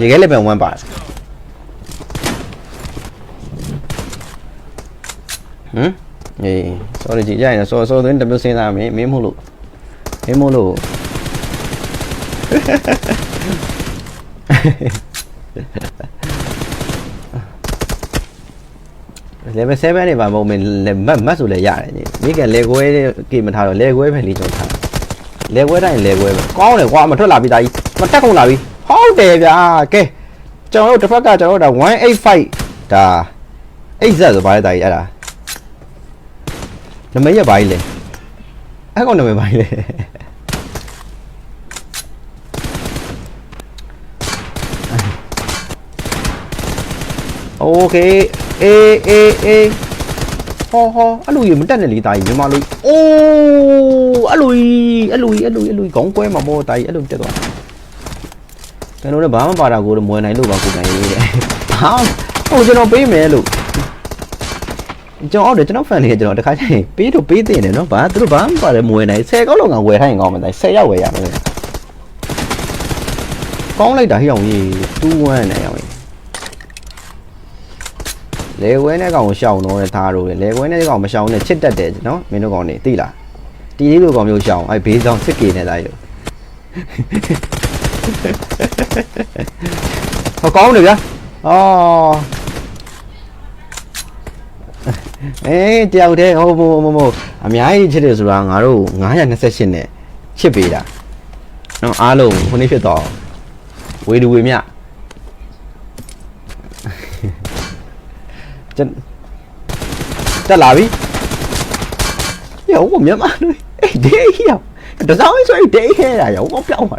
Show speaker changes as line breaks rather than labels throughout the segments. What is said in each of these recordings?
ရေခဲလက်ပံ1ပါတယ်ဟမ်အေး sorry ကြည့်ရရင် sorry sorry သွင်းတမျိုးစဉ်းစားမင်းမင်းမို့လို့မင်းမို့လို့ level 7နေပါမဟုတ်မင်းမတ်မတ်ဆိုလည်းရတယ်ညီမိကလေခွဲကေမထားတော့လေခွဲပဲလေးကျွန်တော်ထားလေခွဲတိုင်းလေခွဲပဲကောင်းတယ်ကွာမထွက်လာပြီတာကြီးမတက်ကုန်လာပြီ ဟုတ်တယ်ဗျာကဲကျွန်တော်တို့တစ်ဖက်ကကျွန်တော်တို့ဒါ185ဒါ8 z ဆိုပါလေတာကြီးအဲ့ဒါနမရပါကြီးလေအဲ့ကောင်နမပါကြီးလေโอเคအေးအေးအေးဟောဟောအဲ့လိုကြီးမတက်နဲ့လေတာကြီးမြန်မာလူအိုးအဲ့လိုကြီးအဲ့လိုကြီးအဲ့လိုကြီးအဲ့လိုကြီးခေါင်းကွဲမှာမို့တာကြီးအဲ့လိုတက်သွား ကျွန်တော်လည်းဘာမှပါတာကိုတော့မွယ်နိုင်လို့ပါကိုကန်ရေးတဲ့ဟာဟိုကျွန်တော်ပေးမယ်လို့ကျွန်တော်အော်တယ်ကျွန်တော် fan လေးကျွန်တော်တခါချင်းပေးတော့ပေးတင်တယ်နော်ဘာသူတို့ဘာမှပါတယ်မွယ်နိုင်10ကောက်လောက်ငါဝယ်ထိုင်ရင်ကောင်းမှာတိုင်း10ရောက်ဝယ်ရမယ်ကောင်းလိုက်တာဟိအောင်ကြီး2-1နဲ့အောင်ကြီးလေခွဲနဲ့ကောင်ကိုရှောင်တော့သားတို့လေလေခွဲနဲ့ကောင်မရှောင်နဲ့ချစ်တတ်တယ်နော်မင်းတို့ကောင်နေသိလားတီးလေးလိုကောင်မျိုးရှောင်အဲဘေးဆောင်စစ်ကေနဲ့သားလို့ ဟောကောင်းတယ်ဗျာအော်အေးတယောက်တည်းဟိုဘိုမမို့အများကြီးချစ်တယ်ဆိုတာငါတို့928နဲ့ချစ်ပေးတာနော်အားလုံးခုနေ့ဖြစ်တော့ဝေဒီဝေမြ chân ta là bí dấu của nhắm ăn thôi ê đế hiểu tại sao ấy xoay đế he là dấu có trọng mà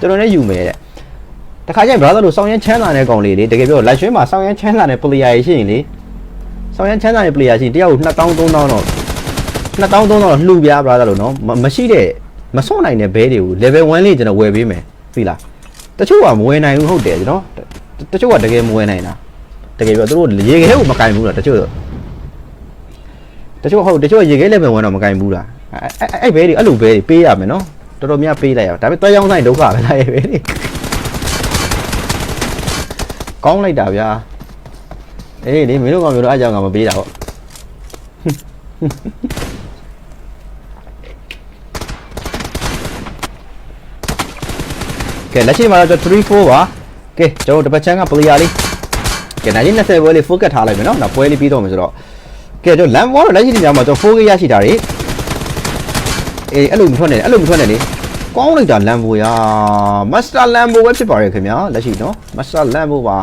cho nên nó dùng mẹ đấy တခါကျရင် brother လို့စောင်းရမ်းချမ်းသာတဲ့ကောင်လေးလေတကယ်ပြောလိုက်ရွှေမှာစောင်းရမ်းချမ်းသာတဲ့ player ရှိရင်လေစောင်းရမ်းချမ်းသာတဲ့ player ရှိရင်တယောက်2000 3000တော့2000 3000တော့လှူပြ brother လို့နော်မရှိတဲ့မစွန့်နိုင်တဲ့ဘဲတွေကို level 1လေးကျွန်တော်ဝယ်ပေးမယ်သိလားတချို့ကမဝယ်နိုင်ဘူးဟုတ်တယ်ကျွန်တော်တချို့ကတကယ်မဝယ်နိုင်တာတကယ်ပြောသူတို့ရေခဲကိုမကင်ဘူးလားတချို့တချို့ဟုတ်တချို့ရေခဲလည်းပဲဝင်တော့မကင်ဘူးလားအဲ့အဲ့ဘဲတွေအဲ့လိုဘဲတွေပေးရမယ်နော် တော်တော်များပေးလိုက်ရအောင်ဒါပေမဲ့တွဲရောင်းဆိုင်ဒုက္ခပဲလားအဲ့ဘဲတွေကောင်းလိုက်တာဗျာအေးလေမင်းတို့ကောင်မျိုးတော့အကြောင်းကမပေးတာပေါ့ကဲလက်ရှိမှာတော့3 4ပါကဲကျွန်တော်တို့တစ်ပတ်ချမ်းက player လေးကဲနိုင်ကြီး20ပွဲလေး focus ထားလိုက်မယ်နော်နောက်ပွဲလေးပြီးတော့မယ်ဆိုတော့ကဲကျွန်တော် lamp wall တော့လက်ရှိနေကြမှာကျွန်တော် 4K ရရှိတာတွေ အေးအဲ့လိုမထွက်နဲ့အဲ့လိုမထွက်နဲ့လေကောင်းလိုက်တာ lamp wall ရာ master lamp wall ပဲဖြစ်ပါရဲ့ခင်ဗျာလက်ရှိနော် master lamp wall ပါ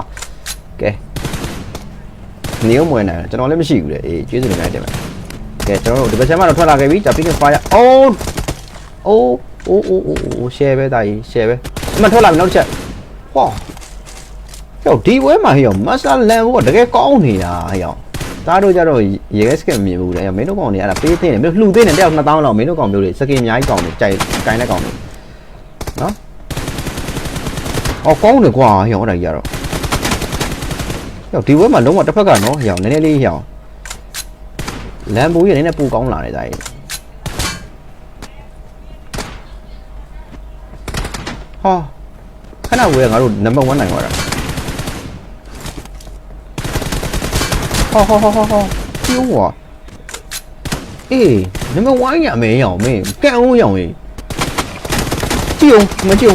ကဲနေအောင်မဝင်နိုင်ကျွန်တော်လည်းမရှိဘူးလေအေးကျေးဇူးတင်ပါတယ်ကဲကျွန်တော်တို့ဒီဘက်ချက်မှာတော့ထွက်လာခဲ့ပြီဒါ pick fire အိုးအိုးအိုးအိုးအိုး share ပဲတာကြီး share ပဲအမှထွက်လာပြီနောက်တစ်ချက်ဟောဟောဒီဝဲမှာဟောမတ်စတာလန်ဘောတကယ်ကောင်းနေတာဟော သားတို့ကြတော့ရေခဲစကင်မြင်ဘူးလေမင်းတို့ကောင်တွေအဲ့ဒါပေးသိနေမျိုးလှူသိနေတယောက်2000လောက်မင်းတို့ကောင်မျိုးတွေစကင်အများကြီးကောင်းတယ်ကြိုက်ကိုင်းတဲ့ကောင်တွေနော်အော်ကောင်းတယ်ကွာဟောအဲ့ဒါကြီးကတော့ဟောဒီဝဲမှာလုံးဝတစ်ဖက်ကနော်ဟောနည်းနည်းလေးဟောလန်ဘူကြီးနည်းနည်းပူကောင်းလာနေတာကြီးဟာခဏဝဲငါတို့နံပါတ်1နိုင်သွားတာ ဟောဟောဟောဟောဟောကျိုးွာအေးနံပါတ်1ရမယ်ရောင်မင်းကန်အောင်ရောင်ကြီးကြည့်အောင်မကြည့်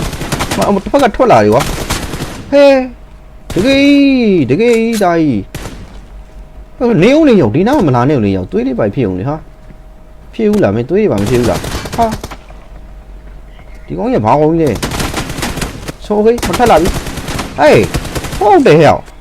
အောင်မတစ်ဖက်ကထွက်လာတယ်ကွာဟဲတကယ်တကယ်ဒါကြီးဟိုနေအောင်နေရောင်ဒီနားမှာမလာနေအောင်နေရောင်သွေးလေးပိုက်ဖြစ်အောင်လေဟာဖြစ်ဘူးလားမင်းသွေးလေးပါမဖြစ်ဘူးလားဟာဒီကောင်ကြီးဘာကောင်ကြီးလဲဆိုဟေးမထက်လာပြီဟေးဟုတ်တယ်ဟဲ့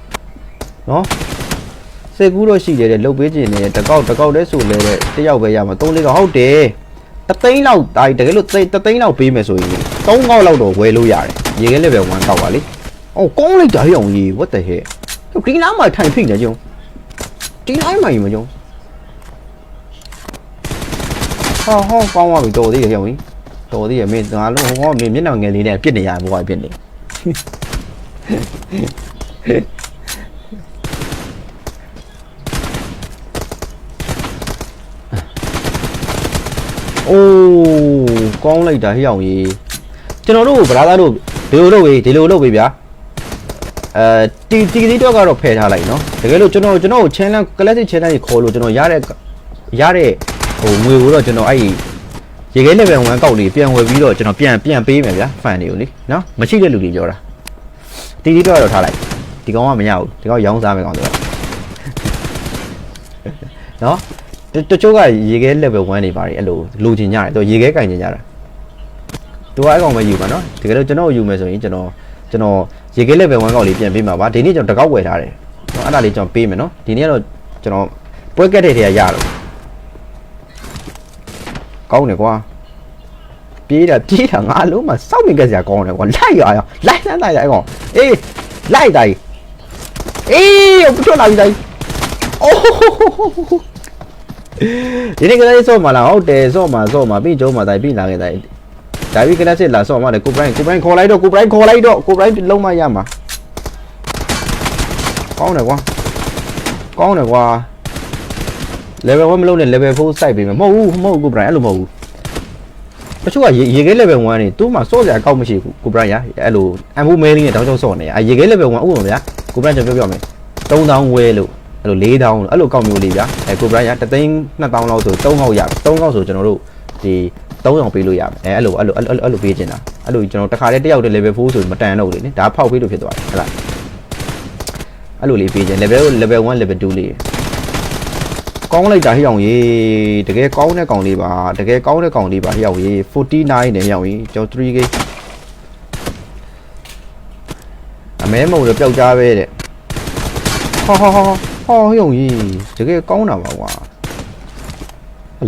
နော်စိတ်ကူးတော့ရှိတယ်တဲ့လှုပ်ပေးခြင်းနဲ့တကောက်တကောက်တည်းဆိုလဲတဲ့တယောက်ပဲရမှာ၃လေးကဟုတ်တယ်တသိန်းလောက်ဒါတကယ်လို့တသိန်းလောက်ပေးမယ်ဆိုရင်၃ကောက်လောက်တော့ဝယ်လို့ရတယ်ရေခဲ level 1ကောက်ပါလေအော်ကောင်းလိုက်တာဟဲ့အောင်ကြီး what the heck ဒီနားမှာထိုင်ဖိနေကြုံဒီနားမှာယူမကြုံဟောဟောကောင်းသွားပြီတော်သေးရဲ့ဟဲ့အောင်ကြီးတော်သေးရဲ့မင်းငါလုံးဟောမင်းမျက်နှာငယ်လေးနဲ့ပြစ်နေရဘွားပြစ်နေ အိုးကောင်းလိုက်တာဟိအောင်ကြီးကျွန်တော်တို့ဗလာသားတို့ဒီလိုလုပ်ဝေးဒီလိုလုပ်ဝေးဗျာအဲတီတီကလေးတော့ကတော့ဖယ်ထားလိုက်နော်တကယ်လို့ကျွန်တော်ကျွန်တော်ကို challenge classic challenge ခေါ်လို့ကျွန်တော်ရတဲ့ရတဲ့ဟိုငွေကိုတော့ကျွန်တော်အဲ့ဒီရေခဲ level 1ကောက်လေးပြန်ဝယ်ပြီးတော့ကျွန်တော်ပြန်ပြန်ပေးမယ်ဗျာ fan တွေကိုလေနော်မရှိတဲ့လူတွေပြောတာတီတီတော့တော့ထားလိုက်ဒီကောင်ကမရဘူးဒီကောင်ရောင်းစားမယ်ကောင်တော့နော် တတချို့ကရေခဲ level 1နေပါတယ်အဲ့လိုလိုချင်ကြတယ်သူရေခဲကင်ချင်ကြတာသူကအဲ့ကောင်ပဲယူပါနော်တကယ်လို့ကျွန်တော်ယူမယ်ဆိုရင်ကျွန်တော်ကျွန်တော်ရေခဲ level 1ကောက်လေးပြန်ပေးမှာပါဒီနေ့ကျွန်တော်တကောက်ဝယ်ထားတယ်နော်အဲ့ဒါလေးကျွန်တော်ပေးမယ်နော်ဒီနေ့ကတော့ကျွန်တော်ပွဲကက်တဲ့ထဲကရတော့ကောင်းတယ်ကွာပြေးတာပြေးတာငါအလုံးမှာစောက်နေကြစရာကောင်းတယ်ကွာလိုက်ရအောင်လိုက်လိုက်လိုက်အဲ့ကောင်အေးလိုက်တိုင်းအေးထွက်လာပြီတိုင်းအိုး ဒီနေ့ကလေးစော့မှာလားဟုတ်တယ်စော့မှာစော့မှာပြီးကျုံးမှာတိုင်ပြီးလာခဲ့တိုင်ဒါပြီးကလေးစစ်လာစော့မှာလေကိုပရိုင်းကိုပရိုင်းခေါ်လိုက်တော့ကိုပရိုင်းခေါ်လိုက်တော့ကိုပရိုင်းလုံးမရမှာကောင်းတယ်ကွာကောင်းတယ်ကွာ level 1မလုံးနဲ့ level 4စိုက်ပေးမယ်မဟုတ်ဘူးမဟုတ်ဘူးကိုပရိုင်းအဲ့လိုမဟုတ်ဘူးတချို့ကရေခဲ level 1နေသူ့မှာစော့စရာအကောက်မရှိဘူးကိုပရိုင်းရအဲ့လိုအမ်ဘူမဲလေးနဲ့တောင်းချောင်းစော့နေရရေခဲ level 1ဥပမာဗျာကိုပရိုင်းကျွန်တော်ပြောပြမယ်3000ဝဲလို့ အဲ့လို4000လို့အဲ့လိုကောက်မျိုးလေးဗျာအဲကိုပရိုင်းရတသိန်း2000လောက်ဆို3ခေါက်ရ3ခေါက်ဆိုကျွန်တော်တို့ဒီ300ပေးလို့ရမယ်အဲအဲ့လိုအဲ့လိုအဲ့လိုအဲ့လိုပေးချင်တာအဲ့လိုကျွန်တော်တခါတည်းတယောက်တည်း level 4ဆိုမတန်တော့ဘူးလေဒါဖောက်ပေးလို့ဖြစ်သွားတယ်ဟုတ်လားအဲ့လိုလေးပေးချင် level level 1 level 2လေးကောင်းလိုက်တာဟိအောင်ကြီးတကယ်ကောင်းတဲ့ကောင်လေးပါတကယ်ကောင်းတဲ့ကောင်လေးပါဟိအောင်ကြီး49နဲ့ဟိအောင်ကြီးကျွန်တော် 3k အမဲမုံတော့ပျောက်ကြားပဲတဲ့ဟာဟာဟာ ဟောဟိအောင်ကြီးတကယ်ကောင်းတာပါကွာ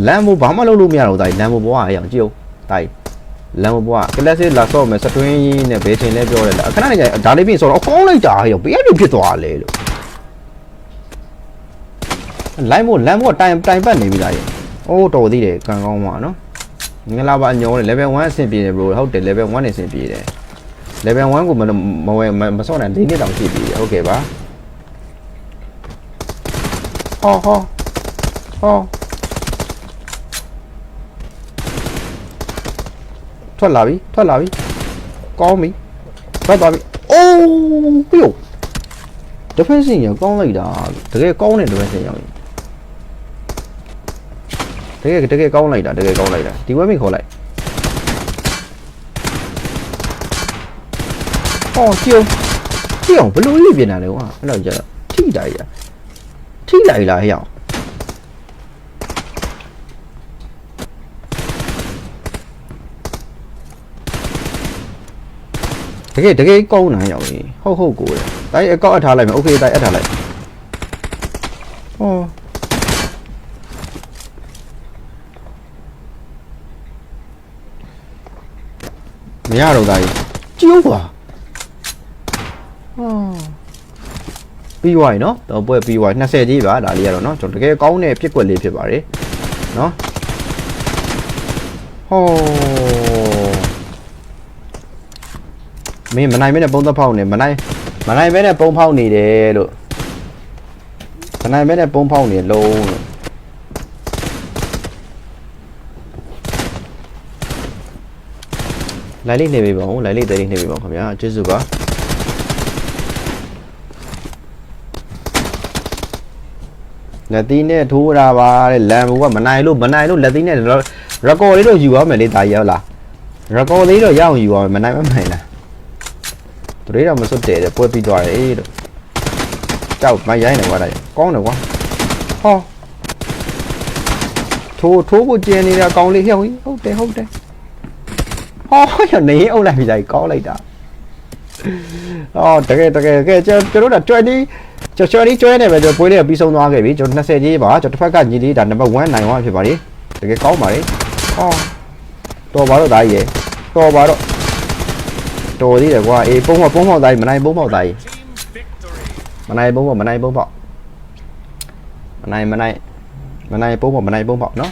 လမ်းမို့ဘာမှလုပ်လို့မရတော့တိုင်းလမ်းမို့ဘွားဟိအောင်ကြည့်အောင်တိုင်းလမ်းမို့ဘွားကလပ်စစ်လာဆော့မယ်စတွင်းကြီးနဲ့ဘယ်ချိန်လဲပြောတယ်လားအခဏနေကြဒါလေးပြင်ဆော့တော့ကောင်းလိုက်တာဟိအောင်ဘေးအပြဖြစ်သွားလေလို့လိုင်းမို့လမ်းမို့တိုင်တိုင်ပတ်နေပြီလားရေအိုးတော်သေးတယ်ကံကောင်းပါနော်ငလာပါညောတယ် level 1အဆင်ပြေတယ် bro ဟုတ်တယ် level 1နဲ့အဆင်ပြေတယ် level 1ကိုမမဝယ်မစော့နိုင်၄နှစ်တောင်ရှိပြီဟုတ်ကဲ့ပါ ဟောဟောဟောထွက်လာပြီထွက်လာပြီကောင်းပြီထွက်သွားပြီအိုးပြို defensive ရကောင်းလိုက်တာတကယ်ကောင်းတဲ့ defensive ရောက်တကယ်တကယ်ကောင်းလိုက်တာတကယ်ကောင်းလိုက်တာဒီဝက်မိခေါ်လိုက်အော်ကျုံကျုံဘလို့ရေးပြင်တာလဲကွာအဲ့တော့ကြာထိတာကြီး ထိလိုက်လားဟဲ့ရောက်တကယ်တကယ်ကောင်းနိုင်ရောက်လေဟုတ်ဟုတ်ကိုလေတိုင်းအကောက်အထားလိုက်မယ်โอเคတိုင်းအထားလိုက်ဟောမရတော့တာကြီးကျိုးကွာ ပြီးသွားပြီเนาะတော့ပွဲပြီးသွားပြီ20ကြီးပါဒါလေးကတော့เนาะကျွန်တော်တကယ်ကောင်းတဲ့ပြစ်ကွက်လေးဖြစ်ပါတယ်เนาะဟောမင်းမနိုင်မဲနဲ့ပုံသက်ဖောက်နေမနိုင်မနိုင်မဲနဲ့ပုံဖောက်နေတယ်လို့မနိုင်မဲနဲ့ပုံဖောက်နေလုံးလို့လိုက်လေးနေပြီပေါ့လိုက်လေးတဲလေးနေပြီပေါ့ခင်ဗျာကျေးဇူးပါ လက်သီးနဲ့ထိုးတာပါတဲ့လမ်ဘူကမနိုင်လို့မနိုင်လို့လက်သီးနဲ့ရကော်လေးတော့ယူရမယ်လေဒါရောက်လားရကော်လေးတော့ရအောင်ယူရမယ်မနိုင်မမှန်လားသူတွေတော့မစွတ်တယ်တဲ့ပွဲပြီးသွားတယ်အေးတော့ကြောက်မရိုင်းနေကွာဒါကောင်းတယ်ကွာဟောထိုးထိုးကိုကျင်းနေတာကောင်းလေးဟျောင်းဟုတ်တယ်ဟုတ်တယ်ဟောရနေအုပ်လိုက်ပြီဒါကောင်းလိုက်တာအော်တကယ်တကယ်ကဲကျွန်တော်တို့က20 ကျော်ကျော်လေးကျွဲနေပဲကျွန်တော်ပွဲလေးကပြီးဆုံးသွားခဲ့ပြီကျွန်တော်20ကြီးပါကျွန်တော်တစ်ဖက်ကညီလေးဒါနံပါတ်1နိုင်သွားဖြစ်ပါလေတကယ်ကောင်းပါလေဟောတော်ပါတော့ဒါကြီးရယ်တော်ပါတော့တော်သေးတယ်ကွာအေးပုံပေါက်ပုံပေါက်သားကြီးမနိုင်ပုံပေါက်သားကြီးမနိုင်ပုံပေါက်မနိုင်ပုံပေါက်မနိုင်မနိုင်မနိုင်ပုံပေါက်မနိုင်ပုံပေါက်နော်